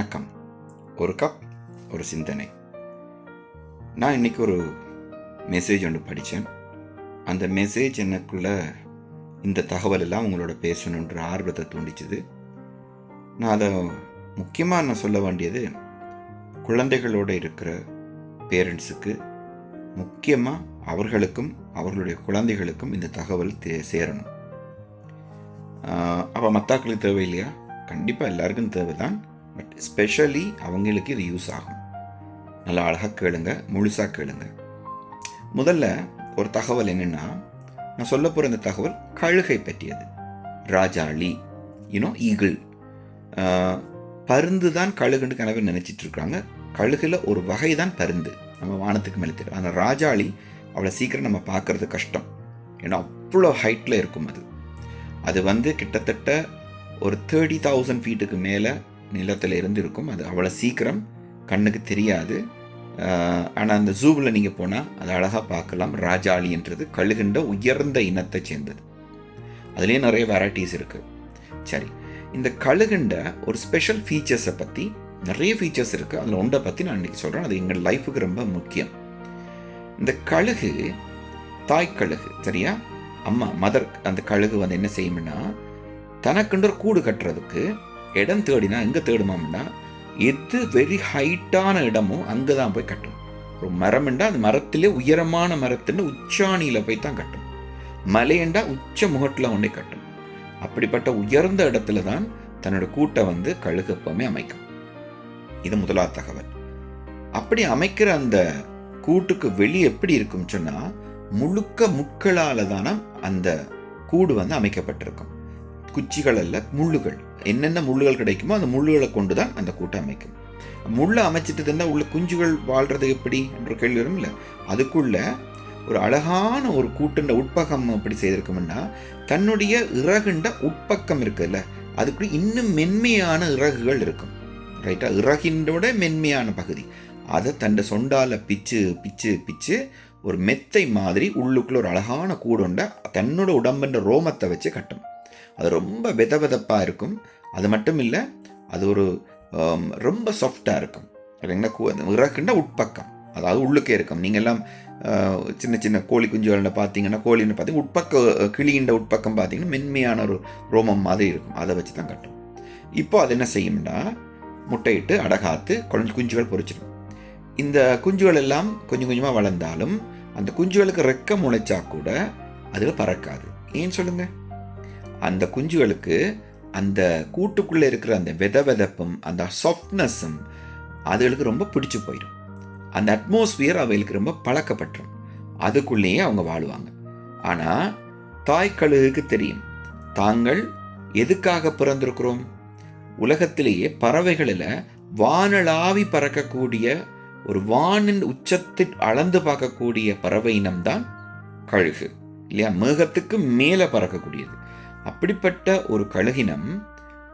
வணக்கம். ஒரு கப் ஒரு சிந்தனை. நான் இன்னைக்கு ஒரு மெசேஜ் ஒன்று படித்தேன். அந்த மெசேஜ் எனக்குள்ள இந்த தகவல் எல்லாம் உங்களோட பேசணுன்ற ஆர்வத்தை தூண்டிச்சுது. நான் அதை முக்கியமாக நான் சொல்ல வேண்டியது குழந்தைகளோடு இருக்கிற பேரண்ட்ஸுக்கு முக்கியமாக அவர்களுக்கும் அவர்களுடைய குழந்தைகளுக்கும் இந்த தகவல் தே சேரணும். அப்போ மத்தாக்களுக்கு தேவை இல்லையா கண்டிப்பாக எல்லாருக்கும் தேவை தான் பட் ஸ்பெஷலி அவங்களுக்கு இது யூஸ் ஆகும். நல்லா அழகாக கேளுங்க முழுசாக கேளுங்க. முதல்ல ஒரு தகவல் என்னென்னா நான் சொல்ல போகிற இந்த தகவல் கழுகை பற்றியது. ராஜாளி யூனோ ஈகிள் பருந்து தான் கழுகுன்னு கனவு நினச்சிட்டு இருக்காங்க. கழுகில் ஒரு வகை தான் பருந்து. நம்ம வானத்துக்கு மேலே தெரியும். ஆனால் ராஜாளி அவ்வளோ சீக்கிரம் நம்ம பார்க்கறது கஷ்டம். ஏன்னா அவ்வளோ ஹைட்டில் இருக்கும் அது. அது வந்து கிட்டத்தட்ட ஒரு தேர்ட்டி தௌசண்ட் ஃபீட்டுக்கு மேலே நிலத்தில் இருந்து இருக்கும் அது அவ்வளோ சீக்கிரம் கண்ணுக்கு தெரியாது. ஆனால் அந்த ஜூவில் நீங்கள் போனால் அதை அழகாக பார்க்கலாம். ராஜாளின்றது கழுகின்ற உயர்ந்த இனத்தை சேர்ந்தது. அதுலேயே நிறைய வெரைட்டிஸ் இருக்குது சரி இந்த கழுகுண்ட ஒரு ஸ்பெஷல் ஃபீச்சர்ஸை பற்றி நிறைய ஃபீச்சர்ஸ் இருக்குது அதில் ஒன்றை பற்றி நான் இன்றைக்கி சொல்கிறேன் அது எங்கள் லைஃபுக்கு ரொம்ப முக்கியம். இந்த கழுகு தாய் கழுகு சரியா? அம்மா மதர் அந்த கழுகு வந்து என்ன செய்யும்னா தனக்குன்ற கூடு கட்டுறதுக்கு இடம் தேடினா எங்கே தேடுமாம்னா எது வெரி ஹைட்டான இடமோ அங்கே தான் போய் கட்டும். ஒரு மரம்ண்டா அந்த மரத்திலே உயரமான மரத்துன்னு உச்சாணியில் போய் தான் கட்டும். மலையண்டா உச்ச முகட்டில் ஒன்றே கட்டும். அப்படிப்பட்ட உயர்ந்த இடத்துல தான் தன்னோட கூட்டை வந்து கழுகு எப்பவுமே அமைக்கும். இது முதலாவது தகவல். அப்படி அமைக்கிற அந்த கூட்டுக்கு வெளியே எப்படி இருக்கும் சொன்னால் முழுக்க முட்களால் தானே அந்த கூடு வந்து அமைக்கப்பட்டிருக்கும். குச்சிகள் அல்ல முள்ளுகள். என்னென்ன முள்ளுகள் கிடைக்குமோ அந்த முள்ளுகளை கொண்டு தான் அந்த கூட்டை அமைக்கும். முள்ளை அமைச்சிட்டு இருந்தால் உள்ள குஞ்சுகள் வாழ்கிறது எப்படி என்ற கேள்வி வரும் இல்லை அதுக்குள்ள ஒரு அழகான ஒரு கூட்டுண்ட உட்பகம் எப்படி செய்திருக்கோம்னா தன்னுடைய இறகுண்ட உட்பக்கம் இருக்குதுல்ல அதுக்குள்ள இன்னும் மென்மையான இறகுகள் இருக்கும். ரைட்டா இறகின்றோட மென்மையான பகுதி. அதை தன்னை சொண்டால பிச்சு பிச்சு பிச்சு ஒரு மெத்தை மாதிரி உள்ளுக்குள்ள ஒரு அழகான கூடுண்ட தன்னோட உடம்புன்ற ரோமத்தை வச்சு கட்டும் அது ரொம்ப வித விதப்பாக இருக்கும். அது மட்டும் இல்லை அது ஒரு ரொம்ப சாஃப்டாக இருக்கும். இல்லைங்களா இறக்குன்னா உட்பக்கம். அதாவது உள்ளுக்கே இருக்கும். நீங்கள் எல்லாம் சின்ன சின்ன கோழி குஞ்சுகளில் பார்த்தீங்கன்னா கோழின்னு பார்த்தீங்கன்னா உட்பக்க கிளியின் உட்பக்கம் பார்த்தீங்கன்னா மென்மையான ஒரு ரோமம் மாதிரி இருக்கும். அதை வச்சு தான் கட்டும். இப்போ அது என்ன செய்யும்னா முட்டையிட்டு அடகாத்து குழஞ்சு குஞ்சுகள் பொறிச்சிடும். இந்த குஞ்சுகள் எல்லாம் கொஞ்சம் கொஞ்சமாக வளர்ந்தாலும் அந்த குஞ்சுகளுக்கு ரெக்க முளைச்சா கூட அதில் பறக்காது. ஏன் சொல்லுங்கள் அந்த குஞ்சுகளுக்கு அந்த கூட்டுக்குள்ளே இருக்கிற அந்த வெத வெதப்பும் அந்த சாஃப்ட்னஸும் அதுகளுக்கு ரொம்ப பிடிச்சு போயிடும். அந்த அட்மாஸ்பியர் அவைகளுக்கு ரொம்ப பழக்கப்பட்டுரும். அதுக்குள்ளேயே அவங்க வாழ்வாங்க. ஆனால் தாய் கழுகுக்கு தெரியும். தாங்கள் எதுக்காக பிறந்திருக்கிறோம்? உலகத்திலேயே பறவைகளில் வானளாவி பறக்கக்கூடிய ஒரு வானின் உச்சத்தில் அளந்து பார்க்கக்கூடிய பறவை இனம்தான் கழுகு. இல்லையா? மேகத்துக்கு மேலே பறக்கக்கூடியது. அப்படிப்பட்ட ஒரு கழுகினம்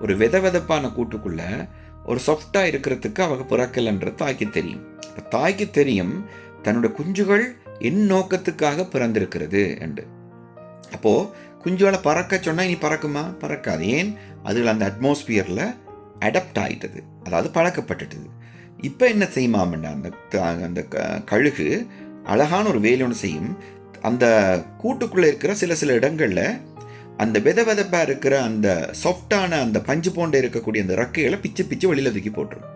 ஒரு வித வெதப்பான கூட்டுக்குள்ள ஒரு சாஃப்டாக இருக்கிறதுக்கு அவங்க பிறக்கலைன்ற தாய்க்கு தெரியும். இப்போ தாய்க்கு தெரியும் தன்னோட குஞ்சுகள் என் நோக்கத்துக்காக பிறந்திருக்கிறது என்று. அப்போது குஞ்சுகளை பறக்க சொன்னால் இனி பறக்குமா? பறக்காது. ஏன்? அதில் அந்த அட்மாஸ்பியரில் அடாப்ட் ஆகிட்டது அதாவது பழக்கப்பட்டுட்டது. இப்போ என்ன செய்யுமாமண்டா அந்த அந்த கழுகு அழகான ஒரு வேலை ஒன்று செய்யும். அந்த கூட்டுக்குள்ளே இருக்கிற சில சில இடங்களில் அந்த வித விதப்பாக இருக்கிற அந்த சாஃப்டான அந்த பஞ்சு போன்ற இருக்கக்கூடிய அந்த ரக்கைகளை பிச்சு பிச்சு வெளியில் தூக்கி போட்டுரும்.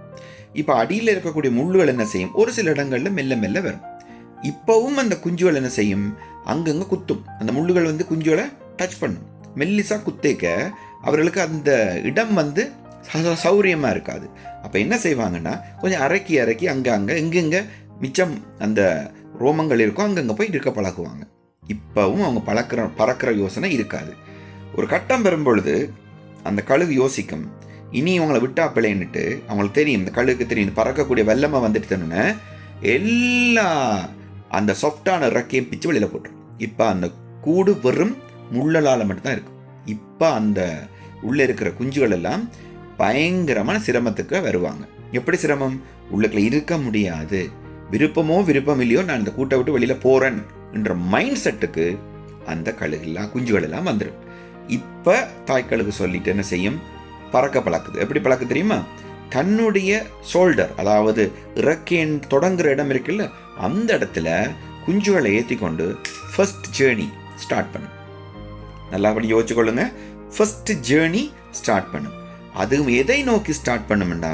இப்போ அடியில் இருக்கக்கூடிய முள்ளுகள் என்ன செய்யும்? ஒரு சில இடங்களில் மெல்ல மெல்ல வரும். இப்போவும் அந்த குஞ்சுகள் என்ன செய்யும்? அங்கங்கே குத்தும். அந்த முள்ளுகள் வந்து குஞ்சுகளை டச் பண்ணும். மெல்லிசாக குத்தேக்க அவர்களுக்கு அந்த இடம் வந்து சௌரியமாக இருக்காது. அப்போ என்ன செய்வாங்கன்னா கொஞ்சம் அரைக்கி அரைக்கி அங்கே அங்கே எங்கெங்கே மிச்சம் அந்த ரோமங்கள் இருக்கோ அங்கங்கே போய் இருக்க பழகுவாங்க. இப்போவும் அவங்க பழக்கிற பறக்கிற யோசனை இருக்காது. ஒரு கட்டம் பெறும்பொழுது அந்த கழுகு யோசிக்கும். இனி இவங்களை விட்டா பிழைன்னுட்டு அவங்களுக்கு தெரியும் இந்த கழுகுக்கு தெரியும் இந்த பறக்கக்கூடிய வெள்ளமாக வந்துட்டு எல்லா அந்த சாஃப்டான ரக்கையும் பிச்சு வெளியில் போட்டுரும். இப்போ அந்த கூடு வெறும் முள்ளலால் மட்டும்தான் இருக்கும். இப்போ அந்த உள்ளே இருக்கிற குஞ்சுகள் எல்லாம் பயங்கரமான சிரமத்துக்கு வருவாங்க. எப்படி சிரமம்? உள்ளுக்குள்ள இருக்க முடியாது. விருப்பமோ விருப்பம் இல்லையோ நான் இந்த கூட்டை விட்டு வெளியில் போகிறேன் என்ற மைண்ட் செட்டுக்கு அந்த கழுகெல்லாம் குஞ்சுகள் எல்லாம் வந்துடும் இப்போ தாய்க்கழுகு சொல்லிட்டு என்ன செய்யும்? பறக்க பழக்குது. எப்படி பழக்கு தெரியுமா? தன்னுடைய ஷோல்டர் அதாவது இறக்கேன் தொடங்குற இடம் இருக்குல்ல அந்த இடத்துல குஞ்சுகளை ஏற்றி கொண்டு ஃபஸ்ட் ஜேர்னி ஸ்டார்ட் பண்ணும் நல்லபடி யோசிச்சு கொள்ளுங்க. ஃபஸ்ட் ஜேர்னி ஸ்டார்ட் பண்ணும். அதுவும் எதை நோக்கி ஸ்டார்ட் பண்ணும்னா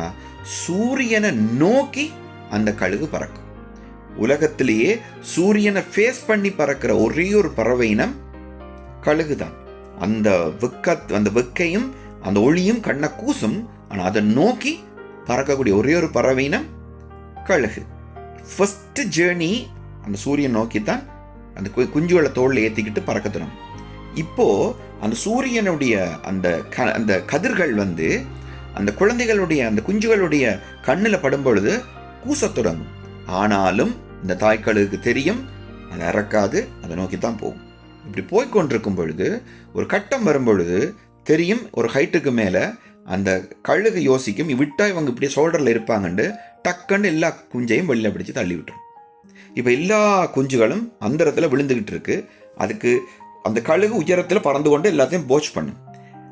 சூரியனை நோக்கி அந்த கழுகு பறக்கும். உலகத்திலேயே சூரியனை ஃபேஸ் பண்ணி பறக்கிற ஒரே ஒரு பறவை இனம் கழுகுதான். அந்த விக்க அந்த வெக்கையும் அந்த ஒளியும் கண்ணை கூசும் ஆனால் அதை நோக்கி பறக்கக்கூடிய ஒரே ஒரு பறவை இனம் கழுகு. ஃபஸ்ட்டு ஜேர்னி அந்த சூரியன் நோக்கி தான் அந்த கு- குஞ்சுகளை தோளில் ஏற்றிக்கிட்டு பறக்க தொடங்கும். இப்போது அந்த சூரியனுடைய அந்த க அந்த கதிர்கள் வந்து அந்த குழந்தைகளுடைய அந்த குஞ்சுகளுடைய கண்ணில் படும் பொழுது கூசத் தொடங்கும். ஆனாலும் இந்த தாய்க்கழுகுக்கு தெரியும் அதை இறக்காது அதை நோக்கி தான் போகும். இப்படி போய்கொண்டிருக்கும் பொழுது ஒரு கட்டம் வரும் பொழுது தெரியும் ஒரு ஹைட்டுக்கு மேலே அந்த கழுகு யோசிக்கும் விட்டா இவங்க இப்படி ஷோல்டரில் இருப்பாங்கன்னு டக்குன்னு எல்லா குஞ்சையும் வெளியில் பிடிச்சி தள்ளி விட்டுரும். இப்போ எல்லா குஞ்சுகளும் அந்த இடத்துல விழுந்துக்கிட்டு இருக்கு. அதுக்கு அந்த கழுகு உயரத்தில் பறந்து கொண்டு எல்லாத்தையும் போச் பண்ணும்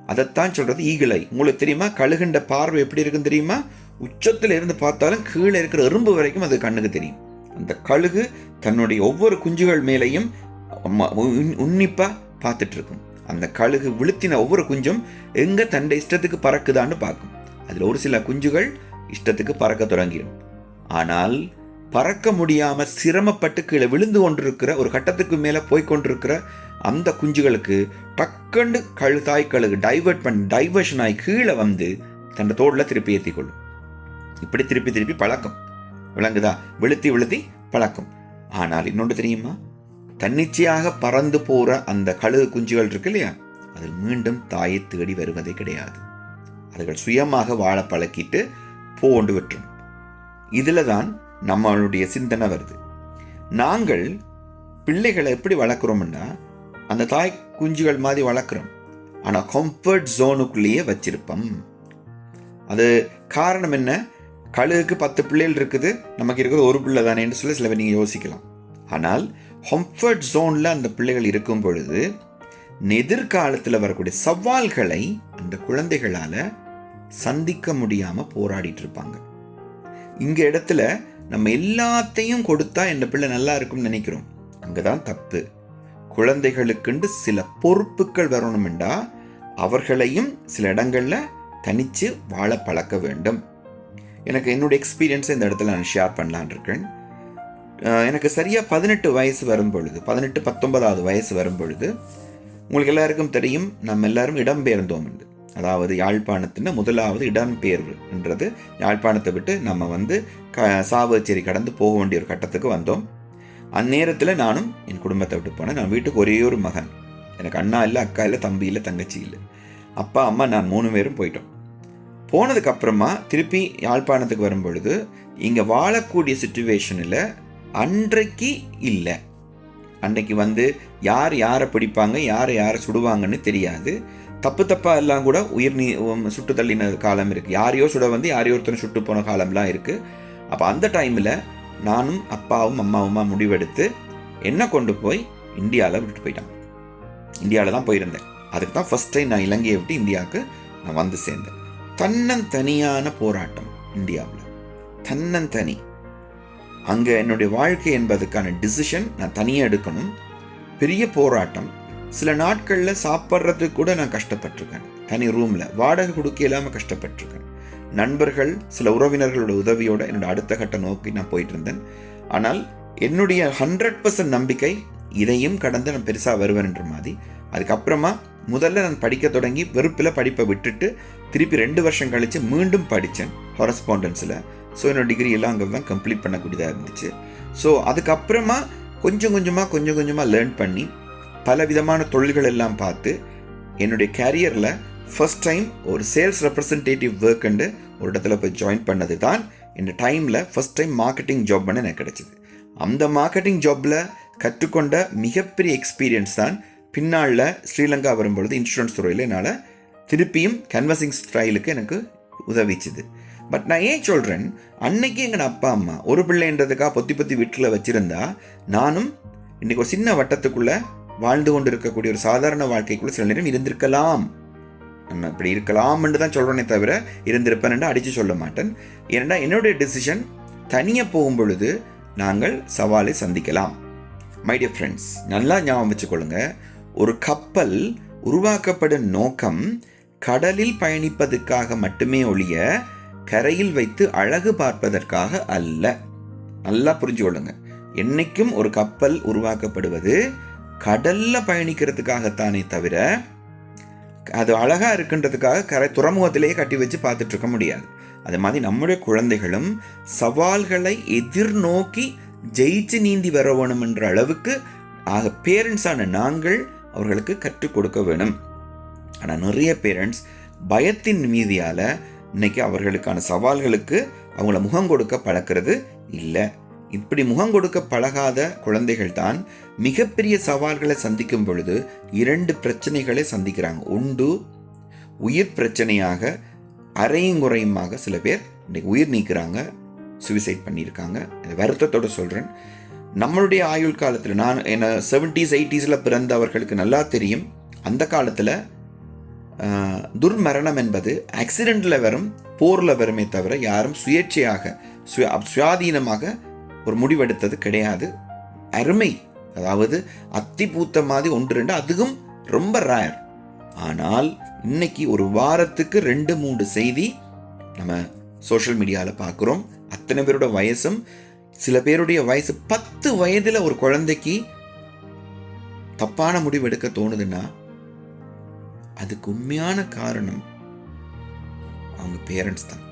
அதைத்தான் சொல்கிறது ஈகிளை. உங்களுக்கு தெரியுமா கழுகுண்ட பார்வை எப்படி இருக்குன்னு தெரியுமா? உச்சத்தில் இருந்து பார்த்தாலும் கீழே இருக்கிற எறும்பு வரைக்கும் அது கண்ணுக்கு தெரியும். அந்த கழுகு தன்னுடைய ஒவ்வொரு குஞ்சுகள் மேலேயும் உன்னிப்பாக பார்த்துட்டு இருக்கும் அந்த கழுகு விழுத்தின ஒவ்வொரு குஞ்சும் எங்கே தன்னுடைய இஷ்டத்துக்கு பறக்குதான்னு பார்க்கும். அதில் ஒரு சில குஞ்சுகள் இஷ்டத்துக்கு பறக்க தொடங்கிடும். ஆனால் பறக்க முடியாமல் சிரமப்பட்டு கீழே விழுந்து கொண்டிருக்கிற ஒரு கட்டத்துக்கு மேலே போய்கொண்டிருக்கிற அந்த குஞ்சுகளுக்கு டக்குண்டு கழு தாய் கழுகு டைவர்ட் பண்ணி டைவர்ஷன் ஆகி கீழே வந்து தன் தோளில் திருப்பி ஏற்றிக்கொள்ளும் இப்படி திருப்பி திருப்பி பழக்கம். விளங்குதா வெளுத்தி வெளுத்தி பழக்கம். ஆனால் இன்னொன்று தெரியுமா? தன்னிச்சையாக பறந்து போகிற அந்த கழுகு குஞ்சுகள் இருக்கு இல்லையா? அதில் மீண்டும் தாயை தேடி வருவதே கிடையாது. அதுகள் சுயமாக வாழ பழக்கிட்டு போண்டு விட்டுரும். இதில் தான் நம்மளுடைய சிந்தனை வருது. நாங்கள் பிள்ளைகளை எப்படி வளர்க்குறோம்னா அந்த தாய் குஞ்சுகள் மாதிரி வளர்க்குறோம். ஆனால் கம்ஃபர்ட் ஜோனுக்குள்ளேயே வச்சிருப்போம். அது காரணம் என்ன? கழுகுக்கு பத்து பிள்ளைகள் இருக்குது. நமக்கு இருக்கிறது ஒரு பிள்ளை தானேன்னு சொல்லி சில பேர் நீங்கள் யோசிக்கலாம். ஆனால் கம்ஃபர்ட் ஜோனில் அந்த பிள்ளைகள் இருக்கும் பொழுது எதிர்காலத்தில் வரக்கூடிய சவால்களை அந்த குழந்தைகளால் சந்திக்க முடியாமல் போராடிட்டு இருப்பாங்க. இங்கே இடத்துல நம்ம எல்லாத்தையும் கொடுத்தா இந்த பிள்ளை நல்லா இருக்கும்னு நினைக்கிறோம். அங்கதான் தப்பு. குழந்தைகளுக்குண்டு சில பொறுப்புகள் வரணுமெண்டா அவர்களையும் சில இடங்களில் தனித்து வாழ பழக்க வேண்டும். எனக்கு என்னுடைய எக்ஸ்பீரியன்ஸை இந்த இடத்துல நான் ஷேர் பண்ணலான் இருக்கேன். எனக்கு சரியாக பதினெட்டு வயசு வரும் பொழுது பதினெட்டு பத்தொன்பதாவது வயசு வரும் பொழுது உங்களுக்கு எல்லாருக்கும் தெரியும் நம்ம எல்லாரும் இடம்பெயர்ந்தோம் என்று அதாவது யாழ்ப்பாணத்தின் முதலாவது இடம்பெயர்வு என்றது யாழ்ப்பாணத்தை விட்டு நம்ம வந்து க சாவச்சேரி கடந்து போக வேண்டிய ஒரு கட்டத்துக்கு வந்தோம். அந்நேரத்தில் நானும் என் குடும்பத்தை விட்டு போனேன். நான் வீட்டுக்கு ஒரே ஒரு மகன். எனக்கு அண்ணா இல்லை அக்கா இல்லை தம்பி இல்லை தங்கச்சி இல்லை. அப்பா அம்மா நான் மூணு பேரும் போயிட்டோம். போனதுக்கு அப்புறமா திருப்பி யாழ்ப்பாணத்துக்கு வரும் பொழுது இங்கே வாழக்கூடிய சுச்சுவேஷனில் அன்றைக்கு இல்லை. அன்றைக்கு வந்து யார் யாரை பிடிப்பாங்க யாரை யாரை சுடுவாங்கன்னு தெரியாது. தப்பு தப்பாக எல்லாம் கூட உயிர் நீ சுட்டு தள்ளின காலம் இருக்குது யாரையோ சுட வந்து யாரையோ ஒருத்தனை சுட்டு போன காலம்லாம் இருக்குது அப்போ அந்த டைமில் நானும் அப்பாவும் அம்மாவுமா முடிவெடுத்து என்ன கொண்டு போய் இந்தியாவில் விட்டுட்டு போயிட்டாங்க. இந்தியாவில் தான் போயிருந்தேன். அதுக்கு தான் ஃபர்ஸ்ட் டைம் நான் இலங்கையை விட்டு இந்தியாவுக்கு நான் வந்து சேர்ந்தேன். தன்னந்தனியான போராட்டம் இந்தியாவில். தன்னந்தனி. அங்கே என்னுடைய வாழ்க்கை என்பதுக்கான டிசிஷன் நான் தனியாக எடுக்கணும். பெரிய போராட்டம். சில நாட்களில் சாப்பிட்றதுக்கு கூட நான் கஷ்டப்பட்டிருக்கேன். தனி ரூமில் வாடகை கொடுக்க இல்லாமல் கஷ்டப்பட்டிருக்கேன். நண்பர்கள் சில உறவினர்களோட உதவியோட என்னோட அடுத்த கட்ட நோக்கி நான் போயிட்டு இருந்தேன் ஆனால் என்னுடைய ஹண்ட்ரட் பர்சன்ட் நம்பிக்கை இதையும் கடந்து நான் பெருசாக வருவேன்ன்ற மாதிரி. அதுக்கப்புறமா முதல்ல நான் படிக்க தொடங்கி வெறுப்பில் படிப்பை விட்டுட்டு திருப்பி ரெண்டு வருஷம் கழித்து மீண்டும் படித்தேன் ஹாரஸ்பாண்டன்ஸில் ஸோ என்னோட டிகிரி எல்லாம் அங்கே தான் கம்ப்ளீட் பண்ணக்கூடியதாக இருந்துச்சு. ஸோ அதுக்கப்புறமா கொஞ்சம் கொஞ்சமாக கொஞ்சம் கொஞ்சமாக லேர்ன் பண்ணி பல விதமான தொழில்கள் எல்லாம் பார்த்து என்னுடைய கேரியரில் ஃபஸ்ட் டைம் ஒரு சேல்ஸ் ரெப்ரசன்டேட்டிவ் ஒர்க்குண்டு ஒரு இடத்துல போய் ஜாயின் பண்ணது தான் இந்த டைமில் ஃபர்ஸ்ட் டைம் மார்க்கெட்டிங் ஜாப் பண்ண எனக்கு கிடச்சிது. அந்த மார்க்கெட்டிங் ஜாப்பில் கற்றுக்கொண்ட மிகப்பெரிய எக்ஸ்பீரியன்ஸ் தான் பின்னாளில் ஸ்ரீலங்கா வரும்பொழுது இன்சூரன்ஸ் துறையில் என்னால் திருப்பியும் கன்வர்சிங் ஸ்டைலுக்கு எனக்கு உதவிச்சுது. பட் நான் ஏன் சொல்கிறேன் அன்னைக்கு எங்கள் அப்பா அம்மா ஒரு பிள்ளைன்றதுக்காக பொத்தி பொத்தி வீட்டில் வச்சுருந்தா நானும் இன்றைக்கி ஒரு சின்ன வட்டத்துக்குள்ளே வாழ்ந்து கொண்டு இருக்கக்கூடிய ஒரு சாதாரண வாழ்க்கைக்குள்ளே சில நேரம் இருந்திருக்கலாம். நம்ம இப்படி இருக்கலாம்னு தான் சொல்கிறேனே தவிர இருந்திருப்பேன்னு அடித்து சொல்ல மாட்டேன். ஏன்னா என்னுடைய டிசிஷன் தனியாக போகும் பொழுது நாங்கள் சவாலை சந்திக்கலாம். மை டியர் ஃப்ரெண்ட்ஸ் நல்லா ஞாபகம் வச்சுக்கொள்ளுங்க. ஒரு கப்பல் உருவாக்கப்படும் நோக்கம் கடலில் பயணிப்பதற்காக மட்டுமே ஒழிய கரையில் வைத்து அழகு பார்ப்பதற்காக அல்ல. நல்லா புரிஞ்சு கொள்ளுங்க. என்னைக்கும் ஒரு கப்பல் உருவாக்கப்படுவது கடல்ல பயணிக்கிறதுக்காகத்தானே தவிர அது அழகாக இருக்குன்றதுக்காக கரை துறைமுகத்திலேயே கட்டி வச்சு பார்த்துட்டு இருக்க முடியாது. அது மாதிரி நம்முடைய குழந்தைகளும் சவால்களை எதிர்நோக்கி ஜெயிச்சு நீந்தி வர வேணும் என்ற அளவுக்கு ஆக பேரண்ட்ஸான நாங்கள் அவர்களுக்கு கற்றுக் கொடுக்க வேணும். ஆனால் நிறைய பேரண்ட்ஸ் பயத்தின் மீதியால் இன்னைக்கு அவர்களுக்கான சவால்களுக்கு அவங்கள முகம் கொடுக்க பழக்கிறது இல்லை. இப்படி முகம் கொடுக்க பழகாத குழந்தைகள் தான் மிகப்பெரிய சவால்களை சந்திக்கும் பொழுது இரண்டு பிரச்சனைகளை சந்திக்கிறாங்க. உண்டு உயிர் பிரச்சனையாக அரையும் குறையுமாக சில பேர் இன்றைக்கி உயிர் நீக்கிறாங்க சுவிசைட் பண்ணியிருக்காங்க. வருத்தத்தோடு சொல்கிறேன் நம்மளுடைய ஆயுள் காலத்தில் நான் என்ன செவன்டீஸ் எயிட்டிஸில் பிறந்தவர்களுக்கு நல்லா தெரியும். அந்த காலத்தில் துர்மரணம் என்பது ஆக்சிடெண்ட்டில் வரும் போரில் வருமே தவிர யாரும் சுயேட்சையாக சுய சுயாதீனமாக ஒரு முடிவெடுத்தது கிடையாது. அருமை. அதாவது அத்தி பூத்த மாதிரி ஒன்று ரெண்டு அதுவும் ரொம்ப ரேர் ஆனால் இன்னைக்கு ஒரு வாரத்துக்கு ரெண்டு மூன்று செய்தி நம்ம சோஷியல் மீடியாவில் பார்க்குறோம். அத்தனை பேரோட வயசும் சில பேருடைய வயசு பத்து வயதில் ஒரு குழந்தைக்கு தப்பான முடிவு எடுக்க தோணுதுன்னா அதுக்கு உண்மையான காரணம் அவங்க பேரண்ட்ஸ் தான்.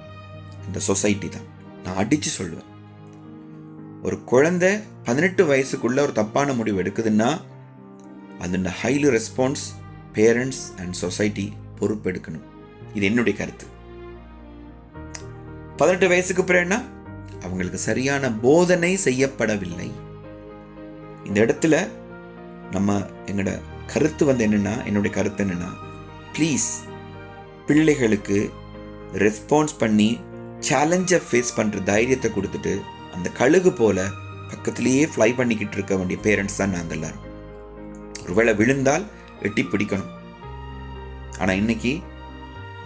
இந்த சொசைட்டி தான். நான் அடித்து சொல்லுவேன். ஒரு குழந்தை பதினெட்டு வயசுக்குள்ள ஒரு தப்பான முடிவு எடுக்குதுன்னா அதோட highly response parents and society பொறுப்பெடுக்கணும் இது என்னுடைய கருத்து. பதினெட்டு வயசுக்கு பிறகுனா அவங்களுக்கு சரியான போதனை செய்யப்படவில்லை. இந்த இடத்துல நம்ம எங்களோட கருத்து வந்து என்னென்னா என்னுடைய கருத்து என்னென்னா ப்ளீஸ் பிள்ளைகளுக்கு ரெஸ்பான்ஸ் பண்ணி சேலஞ்சை ஃபேஸ் பண்ணுற தைரியத்தை கொடுத்துட்டு அந்த கழுகு போல் பக்கத்துலேயே ஃப்ளை பண்ணிக்கிட்டு இருக்க வேண்டிய பேரண்ட்ஸ் தான் நாங்கள் எல்லாரும். ஒருவேளை விழுந்தால் எட்டி பிடிக்கணும். ஆனால் இன்னைக்கு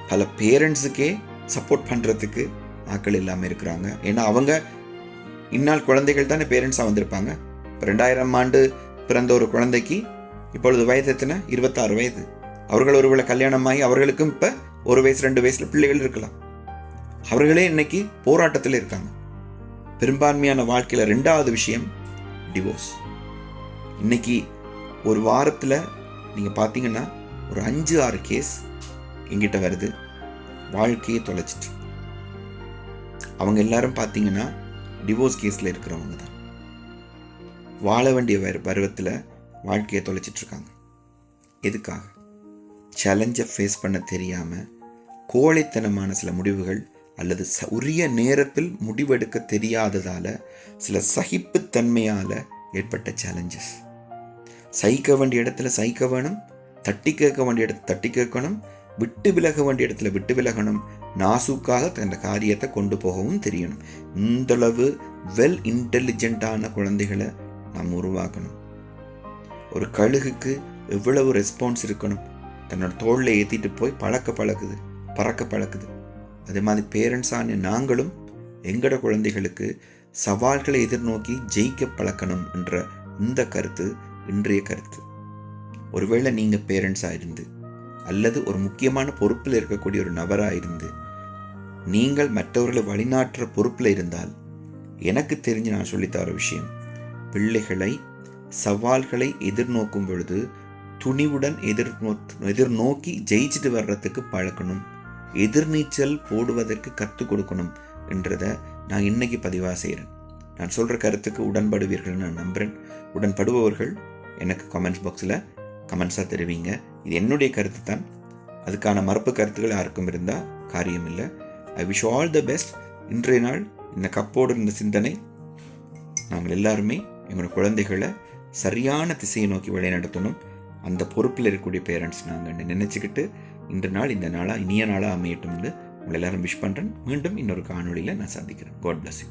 பல பேரண்ட்ஸுக்கே சப்போர்ட் பண்ணுறதுக்கு ஆட்கள் இல்லாமல் இருக்கிறாங்க. ஏன்னா அவங்க இந்நாள் குழந்தைகள் தானே பேரண்ட்ஸாக வந்திருப்பாங்க. இப்போ ரெண்டாயிரம் ஆண்டு பிறந்த ஒரு குழந்தைக்கு இப்பொழுது வயது எத்தனை? இருபத்தாறு வயது. அவர்கள் ஒருவேளை கல்யாணமாகி அவர்களுக்கும் இப்போ ஒரு வயசு ரெண்டு வயசில் பிள்ளைகள் இருக்கலாம். அவர்களே இன்னைக்கு போராட்டத்தில் இருக்காங்க. பெரும்பான்மையான வாழ்க்கையில் ரெண்டாவது விஷயம் டிவோர்ஸ் இன்னைக்கு ஒரு வாரத்தில் நீங்கள் பார்த்தீங்கன்னா ஒரு அஞ்சு ஆறு கேஸ் எங்கிட்ட வருது. வாழ்க்கையை தொலைச்சிட்டு. அவங்க எல்லாரும் பார்த்தீங்கன்னா டிவோர்ஸ் கேஸில் இருக்கிறவங்க தான். வாழ வேண்டிய பருவத்தில் வாழ்க்கையை தொலைச்சிட்டு இருக்காங்க. எதுக்காக? சேலஞ்சை ஃபேஸ் பண்ண தெரியாமல் கோழைத்தனமான சில முடிவுகள் அல்லது ச உரிய நேரத்தில் முடிவெடுக்க தெரியாததால் சில சகிப்புத்தன்மையால் ஏற்பட்ட சேலஞ்சஸ் சகிக்க வேண்டிய இடத்துல சகிக்க வேணும் தட்டி கேட்க வேண்டிய இடத்துல தட்டி கேட்கணும் விட்டு விலக வேண்டிய இடத்துல விட்டு விலகணும் நாசுக்காக அந்த காரியத்தை கொண்டு போகவும் தெரியணும். இந்தளவு வெல் இன்டெலிஜென்ட்டான குழந்தைகளை நாம் உருவாக்கணும். ஒரு கழுகுக்கு எவ்வளவு ரெஸ்பான்ஸ் இருக்கணும்? தன்னோட தோளில் ஏற்றிட்டு போய் பழக்க பழக்குது பறக்க பழக்குது அதே மாதிரி பேரண்ட்ஸான நாங்களும் எங்களோட குழந்தைகளுக்கு சவால்களை எதிர்நோக்கி ஜெயிக்க பழக்கணும் என்ற இந்த கருத்து இன்றைய கருத்து. ஒருவேளை நீங்கள் பேரண்ட்ஸாக இருந்து அல்லது ஒரு முக்கியமான பொறுப்பில் இருக்கக்கூடிய ஒரு நபராக இருந்து நீங்கள் மற்றவர்களை வழிநாட்டுற பொறுப்பில் இருந்தால் எனக்கு தெரிஞ்சு நான் சொல்லித்தர விஷயம். பிள்ளைகளை சவால்களை எதிர்நோக்கும் பொழுது துணிவுடன் எதிர் எதிர்நோக்கி ஜெயிச்சுட்டு வர்றதுக்கு பழக்கணும். எதிர்நீச்சல் போடுவதற்கு கற்றுக் கொடுக்கணும் என்றதை நான் இன்னைக்கு பதிவாக செய்கிறேன் நான் சொல்கிற கருத்துக்கு உடன்படுவீர்கள் நான் நம்புகிறேன் உடன்படுபவர்கள் எனக்கு கமெண்ட்ஸ் பாக்ஸில் கமெண்ட்ஸாக தெரிவிங்க. இது என்னுடைய கருத்து தான். அதுக்கான மறுப்பு கருத்துக்கள் யாருக்கும் இருந்தால் காரியம் இல்லை I wish all the best இன்றைய நாள் இந்த கப்போடு இருந்த சிந்தனை. நாங்கள் எல்லாருமே எங்களோட குழந்தைகளை சரியான திசையை நோக்கி வழிநடத்தணும். அந்த பொறுப்பில் இருக்கக்கூடிய பேரண்ட்ஸ் நாங்கள் நினச்சிக்கிட்டு இன்று நாள் இந்த நாளாக இனிய நாளாக அமையட்டும்னு உங்களை எல்லாரும் விஷ் பண்ணுறேன் மீண்டும் இன்னொரு காணொலியில் நான் சந்திக்கிறேன். God bless you